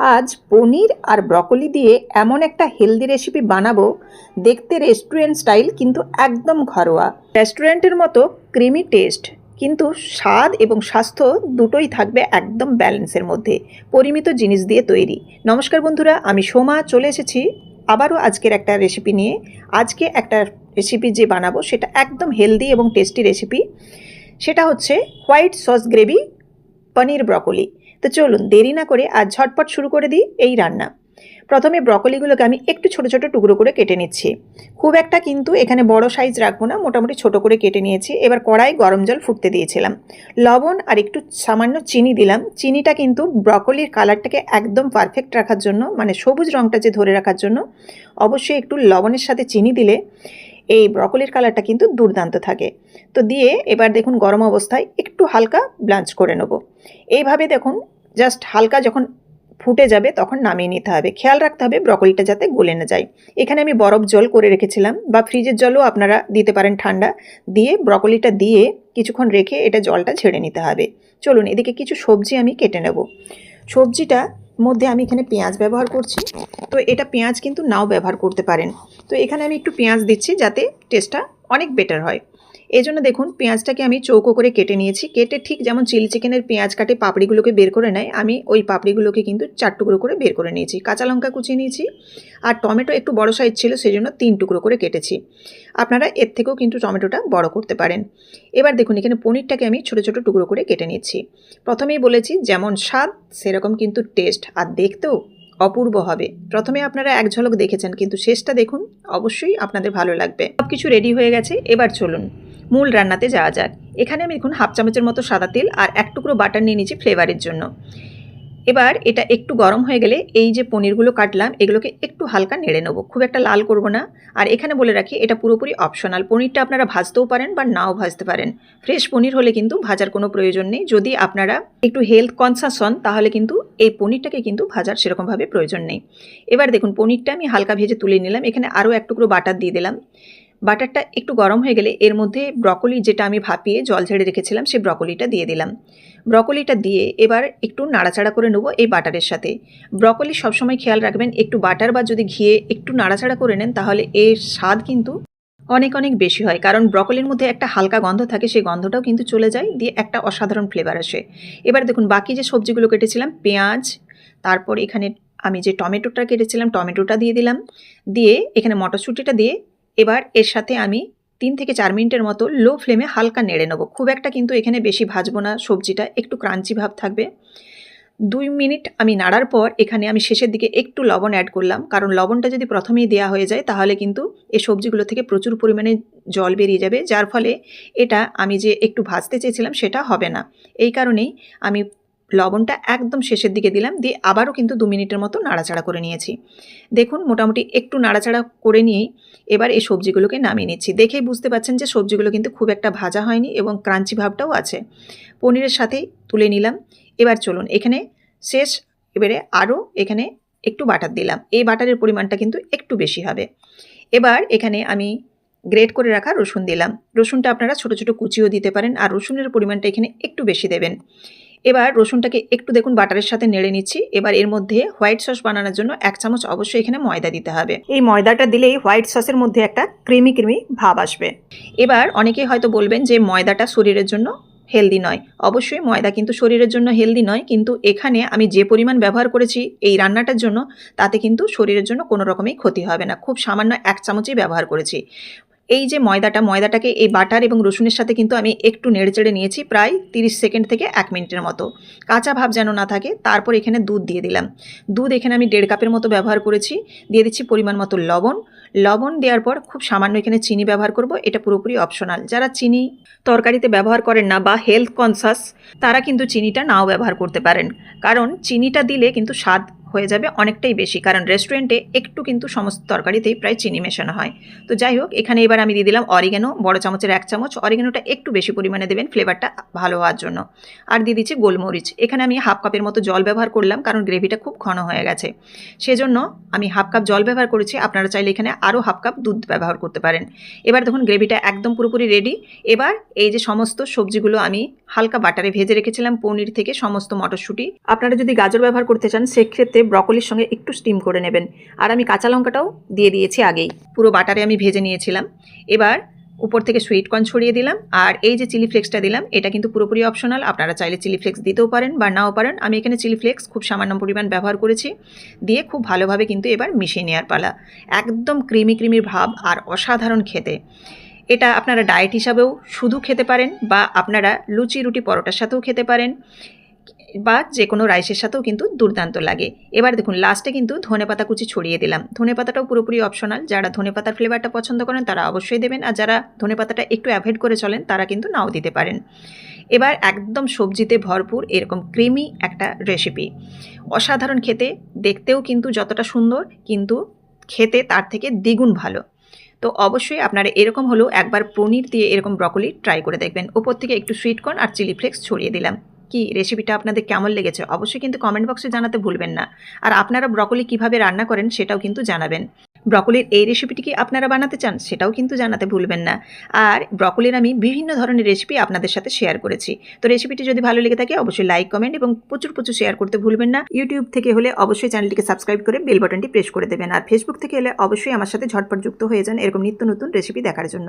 আজ পনির আর ব্রকলি দিয়ে এমন একটা হেলদি রেসিপি বানাবো। দেখতে রেস্টুরেন্ট স্টাইল কিন্তু একদম ঘরোয়া। রেস্টুরেন্টের মতো ক্রিমি টেস্ট কিন্তু স্বাদ এবং স্বাস্থ্য দুটোই থাকবে একদম ব্যালেন্সের মধ্যে, পরিমিত জিনিস দিয়ে তৈরি। নমস্কার বন্ধুরা, আমি সোমা, চলে এসেছি আবারও আজকের একটা রেসিপি নিয়ে। আজকে একটা রেসিপি যে বানাবো, সেটা একদম হেলদি এবং টেস্টি রেসিপি সেটা হচ্ছে white sauce gravy paneer broccoli. তো চলুন, দেরি না করে আজ ঝটপট শুরু করে দিই এই রান্না। প্রথমে ব্রকলিগুলোকে আমি একটু ছোট ছোট টুকরো করে কেটে নিচ্ছি। খুব একটা কিন্তু এখানে বড় সাইজ রাখব না, মোটামুটি ছোট করে কেটে নিয়েছি। এবার কড়াই গরম জল ফুটতে দিয়েছিলাম। লবণ আর একটু সামান্য চিনি দিলাম। চিনিটা কিন্তু ব্রকলির কালারটাকে একদম পারফেক্ট রাখার জন্য মানে সবুজ রঙটা যে ধরে রাখার জন্য, অবশ্যই একটু লবণের সাথে চিনি দিলে এই ব্রকলির কালারটা কিন্তু দুর্দান্ত থাকে। তো দিয়ে এবার দেখুন গরম অবস্থায় একটু হালকা ব্লাঞ্চ করে নেব। এইভাবে দেখুন জাস্ট হালকা যখন ফুটে যাবে তখন নামিয়ে নিতে হবে। খেয়াল রাখতে হবে ব্রকলিটা যাতে গলে না যায়। এখানে আমি বরফ জল করে রেখেছিলাম বা ফ্রিজের জলও আপনারা দিতে পারেন ঠান্ডা। দিয়ে ব্রকলিটা দিয়ে কিছুক্ষণ রেখে এটা জলটা ছেড়ে নিতে হবে। চলুন এদিকে কিছু সবজি আমি কেটে নেব। সবজিটা মধ্যে আমি এখানে পেঁয়াজ ব্যবহার করছি। তো এটা পেঁয়াজ কিন্তু নাও ব্যবহার করতে পারেন। তো এখানে আমি একটু পেঁয়াজ দিচ্ছি যাতে টেস্টটা অনেক বেটার হয়। এই জন্য দেখুন, পেঁয়াজটাকে আমি চৌকো করে কেটে নিয়েছি। কেটে ঠিক যেমন চিলি চিকেনের পেঁয়াজ কাটে পাপড়িগুলোকে বের করে নেয়, আমি ওই পাপড়িগুলোকে কিন্তু চার টুকরো করে বের করে নিয়েছি। কাঁচা লঙ্কা কুচিয়ে নিয়েছি আর টমেটো একটু বড় সাইজ ছিল সেই জন্য তিন টুকরো করে কেটেছি। আপনারা এর থেকেও কিন্তু টমেটোটা বড় করতে পারেন। এবার দেখুন, এখানে পনিরটাকে আমি ছোটো ছোটো টুকরো করে কেটে নিচ্ছি। প্রথমেই বলেছি, যেমন স্বাদ, সেরকম কিন্তু টেস্ট আর দেখতেও অপূর্ব হবে। প্রথমে আপনারা এক ঝলক দেখেছেন, কিন্তু শেষটা দেখুন, অবশ্যই আপনাদের ভালো লাগবে। সব কিছু রেডি হয়ে গেছে, এবার চলুন। মূল রান্নাতে যাওয়া যাক। এখানে আমি দেখুন, হাফ চামচের মতো সাদা তেল আর এক টুকরো বাটার নিয়ে নিয়েছি ফ্লেভারের জন্য। এবার এটা একটু গরম হয়ে গেলে এই যে পনিরগুলো কাটলাম, এগুলোকে একটু হালকা নেড়ে নেব। খুব একটা লাল করব না। আর এখানে বলে রাখি, এটা পুরোপুরি অপশনাল পনিরটা আপনারা ভাজতেও পারেন বা নাও ভাজতে পারেন। ফ্রেশ পনির হলে কিন্তু ভাজার কোনো প্রয়োজন নেই। যদি আপনারা একটু হেলথ কনসাস হন, তাহলে কিন্তু এই পনিরটাকে কিন্তু ভাজার সেরকমভাবে প্রয়োজন নেই। এবার দেখুন, পনিরটা আমি হালকা ভেজে তুলে নিলাম। এখানে আরও এক টুকরো বাটার দিয়ে দিলাম। বাটারটা একটু গরম হয়ে গেলে এর মধ্যে ব্রকলি যেটা আমি ভাপিয়ে জল ঝেড়ে রেখেছিলাম সেই ব্রকলিটা দিয়ে দিলাম। ব্রকলিটা দিয়ে এবার একটু নাড়াচাড়া করে নেব এই বাটারের সাথে। ব্রকলি সবসময় খেয়াল রাখবেন, একটু বাটার বা যদি ঘিয়ে একটু নাড়াচাড়া করে নেন, তাহলে এর স্বাদ কিন্তু অনেক অনেক বেশি হয়। কারণ ব্রকলির মধ্যে একটা হালকা গন্ধ থাকে, সেই গন্ধটাও কিন্তু চলে যায়, দিয়ে একটা অসাধারণ ফ্লেভার আসে। এবার দেখুন, বাকি যে সবজিগুলো কেটেছিলাম, পেঁয়াজ, তারপর এখানে আমি যে টমেটোটা কেটেছিলাম, টমেটোটা দিয়ে দিলাম, দিয়ে এখানে মটরশুঁটিটা দিয়ে এবার এর সাথে আমি তিন থেকে চার মিনিটের মতো লো ফ্লেমে হালকা নেড়ে নেব। খুব একটা কিন্তু এখানে বেশি ভাজবো না, সবজিটা একটু ক্রাঞ্চি ভাব থাকবে। দুই মিনিট আমি নাড়ার পর এখানে আমি শেষের দিকে একটু লবণ অ্যাড করলাম। কারণ লবণটা যদি প্রথমেই দেওয়া হয়ে যায়, তাহলে কিন্তু এই সবজিগুলো থেকে প্রচুর পরিমাণে জল বেরিয়ে যাবে, যার ফলে এটা আমি যে একটু ভাজতে চেয়েছিলাম সেটা হবে না। এই কারণেই আমি লবণটা একদম শেষের দিকে দিলাম, দিয়ে আবারও কিন্তু দু মিনিটের মতো নাড়াচাড়া করে নিয়েছি। দেখুন, মোটামুটি একটু নাড়াচাড়া করে নিয়েই এবার এই সবজিগুলোকে নামিয়ে নিচ্ছি। দেখেই বুঝতে পারছেন যে সবজিগুলো কিন্তু খুব একটা ভাজা হয়নি এবং ক্রাঞ্চি ভাবটাও আছে। পনিরের সাথেই তুলে নিলাম। এবার চলুন এখানে শেষ এবারে আরও এখানে একটু বাটার দিলাম। এই বাটারের পরিমাণটা কিন্তু একটু বেশি হবে। এবার এখানে আমি গ্রেট করে রাখা রসুন দিলাম। রসুনটা আপনারা ছোটো ছোটো কুচিও দিতে পারেন আর রসুনের পরিমাণটা এখানে একটু বেশি দেবেন। এবার রসুনটাকে একটু দেখুন বাটারের সাথে নেড়ে নিচ্ছি। এবার এর মধ্যে হোয়াইট সস বানানোর জন্য এক চামচ অবশ্যই এখানে ময়দা দিতে হবে। এই ময়দাটা দিলেই হোয়াইট সসের মধ্যে একটা ক্রিমি ক্রিমি ভাব আসবে। এবার অনেকেই হয়তো বলবেন যে ময়দাটা শরীরের জন্য হেলদি নয়। অবশ্যই ময়দা কিন্তু শরীরের জন্য হেলদি নয়, কিন্তু এখানে আমি যে পরিমাণ ব্যবহার করেছি এই রান্নাটার জন্য, তাতে কিন্তু শরীরের জন্য কোনো রকমই ক্ষতি হবে না। খুব সামান্য এক চামচই ব্যবহার করেছি। এই যে ময়দাটা, ময়দাটাকে এই বাটার এবং রসুনের সাথে কিন্তু আমি একটু নেড়েচেড়ে নিয়েছি প্রায় তিরিশ সেকেন্ড থেকে এক মিনিটের মতো। কাঁচা ভাব যেন না থাকে, তারপর এখানে দুধ দিয়ে দিলাম। দুধ এখানে আমি দেড় কাপের মতো ব্যবহার করেছি। দিয়ে দিচ্ছি পরিমাণ মতো লবণ লবণ দেওয়ার পর খুব সামান্য এখানে চিনি ব্যবহার করব, এটা পুরোপুরি অপশনাল যারা চিনি তরকারিতে ব্যবহার করেন না বা হেলথ কনসাস তারা কিন্তু চিনিটা নাও ব্যবহার করতে পারেন। কারণ চিনিটা দিলে কিন্তু স্বাদ হয়ে যাবে অনেকটাই বেশি। কারণ রেস্টুরেন্টে একটু কিন্তু সমস্ত তরকারিতেই প্রায় চিনি মেশানো হয়। তো যাই হোক, এখানে এবার আমি দিয়ে দিলাম অরিগেনো বড় চামচের এক চামচ। অরিগেনোটা একটু বেশি পরিমাণে দেবেন ফ্লেভারটা ভালো হওয়ার জন্য। আর দিয়ে দিচ্ছি গোলমরিচ। এখানে আমি হাফ কাপের মতো জল ব্যবহার করলাম, কারণ গ্রেভিটা খুব ঘন হয়ে গেছে। সেজন্য আমি হাফ কাপ জল ব্যবহার করেছি। আপনারা চাইলে এখানে আরও হাফ কাপ দুধ ব্যবহার করতে পারেন। এবার দেখুন গ্রেভিটা একদম পুরোপুরি রেডি এবার এই যে সমস্ত সবজিগুলো আমি হালকা বাটারে ভেজে রেখেছিলাম পনির থেকে সমস্ত মটরশুঁটি। আপনারা যদি গাজর ব্যবহার করতে চান, সেক্ষেত্রে ব্রকলির সঙ্গে একটু স্টিম করে নেবেন। আর আমি কাঁচা লঙ্কাটাও দিয়ে দিয়েছি আগেই। পুরো বাটারে আমি ভেজে নিয়েছিলাম। এবার উপর থেকে সুইট কর্ন ছড়িয়ে দিলাম। আর এই যে চিলি ফ্লেক্সটা দিলাম, এটা কিন্তু পুরোপুরি অপশনাল আপনারা চাইলে চিলি ফ্লেক্স দিতেও পারেন বা নাও পারেন। আমি এখানে চিলি ফ্লেক্স খুব সামান্য পরিমাণ ব্যবহার করেছি। দিয়ে খুব ভালোভাবে কিন্তু এবার মিশিয়ে নেওয়ার পালা। একদম ক্রিমি ক্রিমি ভাব আর অসাধারণ খেতে। এটা আপনারা ডায়েট হিসাবেও শুধু খেতে পারেন বা আপনারা লুচি রুটি পরোটার সাথেও খেতে পারেন। বা যে কোনো রাইসের সাথেও কিন্তু দুর্দান্ত লাগে। এবার দেখুন লাস্টে কিন্তু ধনেপাতা কুচি ছড়িয়ে দিলাম। ধনেপাতাটাও পুরোপুরি অপশনাল যারা ধনেপাতার ফ্লেভারটা পছন্দ করেন, তারা অবশ্যই দেবেন। আর যারা ধনেপাতাটা একটু অ্যাভয়েড করে চলেন, তারা কিন্তু নাও দিতে পারেন। এবার একদম সবজিতে ভরপুর এরকম ক্রিমি একটা রেসিপি অসাধারণ খেতে, দেখতেও কিন্তু যতটা সুন্দর, কিন্তু খেতে তার থেকে দ্বিগুণ ভালো। তো অবশ্যই আপনারা এরকম হলেও একবার পনির দিয়ে এরকম ব্রকলি ট্রাই করে দেখবেন। ওপর থেকে একটু সুইটকর্ন আর চিলি ফ্লেক্স ছড়িয়ে দিলাম। কি রেসিপিটা আপনাদের কেমন লেগেছে? অবশ্যই কিন্তু কমেন্ট বক্সে জানাতে ভুলবেন না। আর আপনারা ব্রকলি কীভাবে রান্না করেন সেটাও কিন্তু জানাবেন। ব্রকলির এই রেসিপিটি কি আপনারা বানাতে চান সেটাও কিন্তু জানাতে ভুলবেন না। আর ব্রকলির আমি বিভিন্ন ধরনের রেসিপি আপনাদের সাথে শেয়ার করেছি। তো রেসিপিটি যদি ভালো লেগে থাকে অবশ্যই লাইক কমেন্ট এবং প্রচুর প্রচুর শেয়ার করতে ভুলবেন না। ইউটিউব থেকে হলে অবশ্যই চ্যানেলটিকে সাবস্ক্রাইব করে বেল বাটনটি প্রেস করে দেবেন। আর ফেসবুক থেকে হলে অবশ্যই আমার সাথে ঝটপট যুক্ত হয়ে যান এরকম নিত্য নতুন রেসিপি দেখার জন্য।